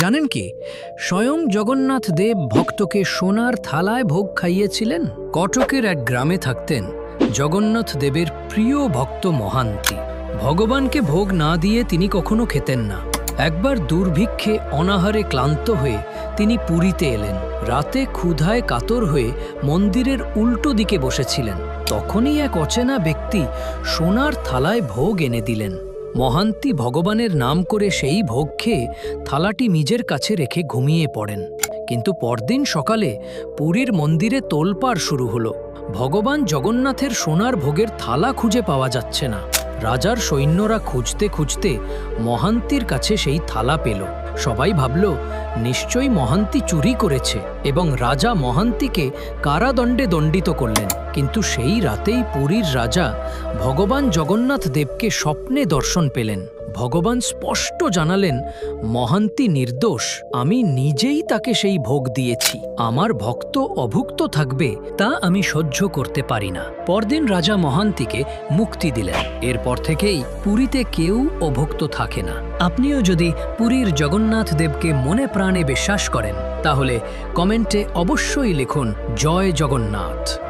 জানেন কি? স্বয়ং জগন্নাথ দেব ভক্তকে সোনার থালায় ভোগ খাইয়েছিলেন। কটকের এক গ্রামে থাকতেন জগন্নাথ দেবের প্রিয় ভক্ত মহান্তি। ভগবানকে ভোগ না দিয়ে তিনি কখনো খেতেন না। একবার দুর্ভিক্ষে অনাহারে ক্লান্ত হয়ে তিনি পুরীতে এলেন। রাতে ক্ষুধায় কাতর হয়ে মন্দিরের উল্টো দিকে বসেছিলেন। তখনই এক অচেনা ব্যক্তি সোনার থালায় ভোগ এনে দিলেন। মহান্তি ভগবানের নাম করে সেই ভোগ খেয়ে থালাটি নিজের কাছে রেখে ঘুমিয়ে পড়েন। কিন্তু পরদিন সকালে পুরীর মন্দিরে তোলপাড় শুরু হল। ভগবান জগন্নাথের সোনার ভোগের থালা খুঁজে পাওয়া যাচ্ছে না। রাজার সৈন্যরা খুঁজতে খুঁজতে মহান্তির কাছে সেই থালা পেল। সবাই ভাবল নিশ্চয়ই মহান্তি চুরি করেছে এবং রাজা মহান্তিকে কারাদণ্ডে দণ্ডিত করলেন। কিন্তু সেই রাতেই পুরীর রাজা ভগবান জগন্নাথ দেবকে স্বপ্নে দর্শন পেলেন। ভগবান স্পষ্ট জানালেন, মহান্তি নির্দোষ, আমি নিজেই তাকে সেই ভোগ দিয়েছি। আমার ভক্ত অভুক্ত থাকবে, তা আমি সহ্য করতে পারি না। পরদিন রাজা মহান্তিকে মুক্তি দিলেন। এরপর থেকেই পুরীতে কেউ অভুক্ত থাকে না। আপনিও যদি পুরীর জগন্নাথ দেবকে মনে প্রাণে বিশ্বাস করেন, তাহলে কমেন্টে অবশ্যই লিখুন, জয় জগন্নাথ।